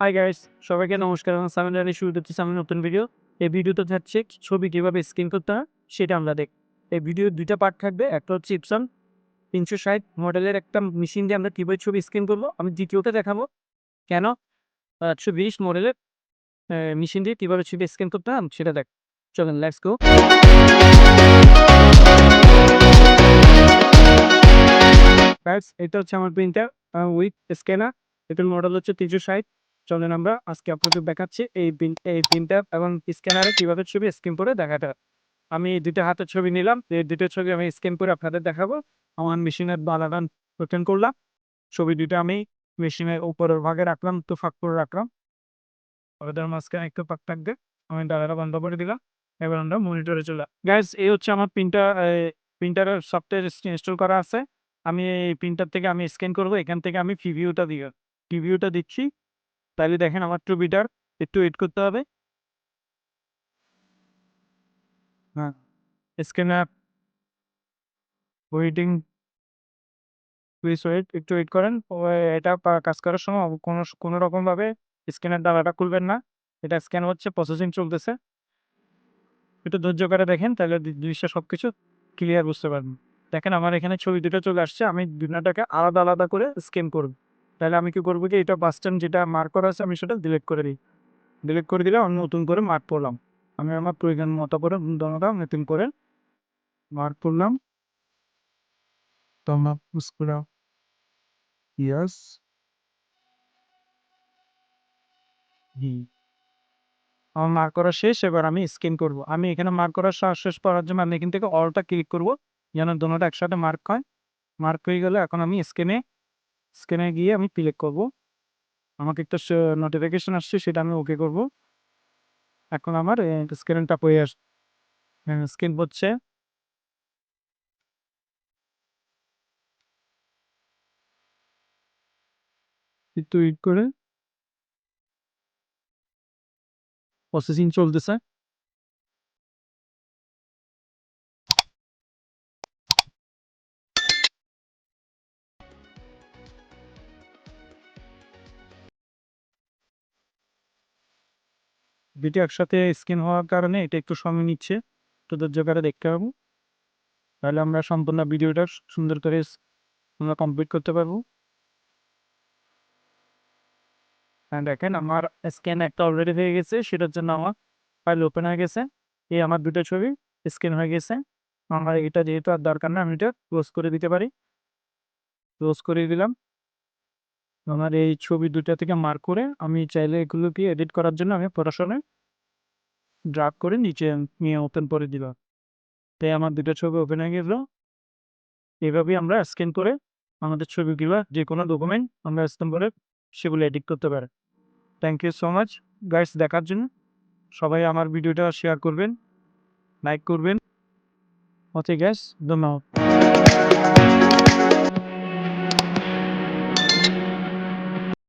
Hi guys সবাইকে নমস্কার আমার সামিন রানি শুরু করছি সামনে নতুন ভিডিও এই ভিডিওতে থাকছে ছবি কীভাবে স্ক্রিন করতে হয়, সেটা আমরা দেখ এই ভিডিওর দুইটা পার্ট থাকবে, একটা হচ্ছে ইপসন তিনশো ষাট মডেলের একটা মেশিন দিয়ে আমরা কীভাবে ছবি স্ক্রিন করব, আমি দ্বিতীয়তে দেখাবো কেন একশো বিশ মডেলের মেশিন দিয়ে কীভাবে ছবি স্ক্যান করতে হয়, সেটা দেখ। চলেন লেটস গো এটা হচ্ছে আমার প্রিন্টার উইথ স্ক্যানার এটার মডেল হচ্ছে তিনশো ষাট। চলেন আমরা আজকে আপনাদের দেখাচ্ছি এই প্রিন্ট এই প্রিন্টার এবং স্ক্যানারে কীভাবে ছবি স্ক্যান করে দেখাটা। আমি দুটো হাতের ছবি নিলাম, এই দুটো ছবি আমি স্ক্যান করে আপনাদের দেখাবো। আমার মেশিনের বালাগান ওপেন করলাম। ছবি দুটো আমি মেশিনের উপরের ভাগে রাখলাম তো ফাঁক করে রাখলাম। ওদের মাঝখানে একটু ফাঁক থাকবে আমি ডালাটা বন্ধ করে দিলাম। এবার আমরা মনিটরে চলে গ্যাস এই হচ্ছে আমার প্রিন্টার প্রিন্টারের সফটওয়্যার ইনস্টল করা আছে। আমি এই প্রিন্টার থেকে আমি স্ক্যান করব, এখান থেকে আমি প্রিভিউটা দিই প্রিভিউটা দিচ্ছি। তাহলে দেখেন আমার টু টুবিটার একটু ওয়েট করতে হবে। হ্যাঁ স্ক্যানার ওয়েটিং প্লিজ ওয়েট একটু ওয়েট করেন। এটা কাজ করার সময় কোনো কোনো রকমভাবে স্ক্যানের ডালাটা খুলবেন না। এটা স্ক্যান হচ্ছে প্রসেসিং চলতেছে। একটু ধৈর্য করে দেখেন, তাহলে জিনিসটা সব কিছু ক্লিয়ার বুঝতে পারবেন। দেখেন আমার এখানে ছবি দুটো চলে আসছে, আমি দুটাকে আলাদা আলাদা করে স্ক্যান করব। তাহলে আমি কি করব কি, এটা বাস স্ট্যান্ড যেটা মার্ক করা আছে, আমি সেটা ডিলিট করে দিই। ডিলিট করে দিলে আমি নতুন করে মার্ক করলাম। আমি আমার প্রয়োজন মতো করে দোনোটা নতুন করে মার্ক করলাম। তো আমরা পুশ ইয়াস হুম। আমার মার্ক করা শেষ, এবার আমি স্ক্যান করব। আমি এখানে মার্ক করা শেষ করার জন্য আমি এখান থেকে অলটা ক্লিক করব, যেন দোনোটা একসাথে মার্ক হয়। মার্ক হয়ে গেলে এখন আমি স্ক্যানে স্ক্যানে গিয়ে আমি ক্লিক করব। আমাকে একটা নোটিফিকেশন আসছে, সেটা আমি ওকে করব। এখন আমার স্ক্রিনটা হয়ে আস স্ক্রিন হচ্ছে একটু করে। প্রসেসিং চলতেছে। দুটি একসাথে স্ক্যান হওয়ার কারণে এটা একটু সময় নিচ্ছে। একটু ধৈর্য করে দেখতে হবে তাহলে আমরা সম্পূর্ণ ভিডিওটা সুন্দর করে আমরা কমপ্লিট করতে পারব। হ্যাঁ দেখেন আমার স্ক্যান একটা অলরেডি হয়ে গেছে। সেটার জন্য আমার ফাইল ওপেন হয়ে গেছে। এই আমার দুটো ছবি স্ক্যান হয়ে গেছে। আমার এটা যেহেতু আর দরকার না আমি এটা ক্লোজ করে দিতে পারি। ক্লোজ করে দিলাম। আমার এই ছবি দুটা থেকে মার্ক করে আমি চাইলে এগুলোকে এডিট করার জন্য আমি পড়াশোনা ড্রাগ করে নিচে নিয়ে ওপেন করে দিলাম। তাই আমার দুটো ছবি ওপেন হয়ে গেল। এভাবেই আমরা স্ক্যান করে আমাদের ছবিগুলো যে কোনো ডকুমেন্ট আমরা স্ক্যান করে সেগুলো এডিট করতে পারি। Thank you so much guys দেখার জন্য। সবাই আমার ভিডিওটা শেয়ার করবেন লাইক করবেন। ওকে গ্যাস ধন্যবাদ।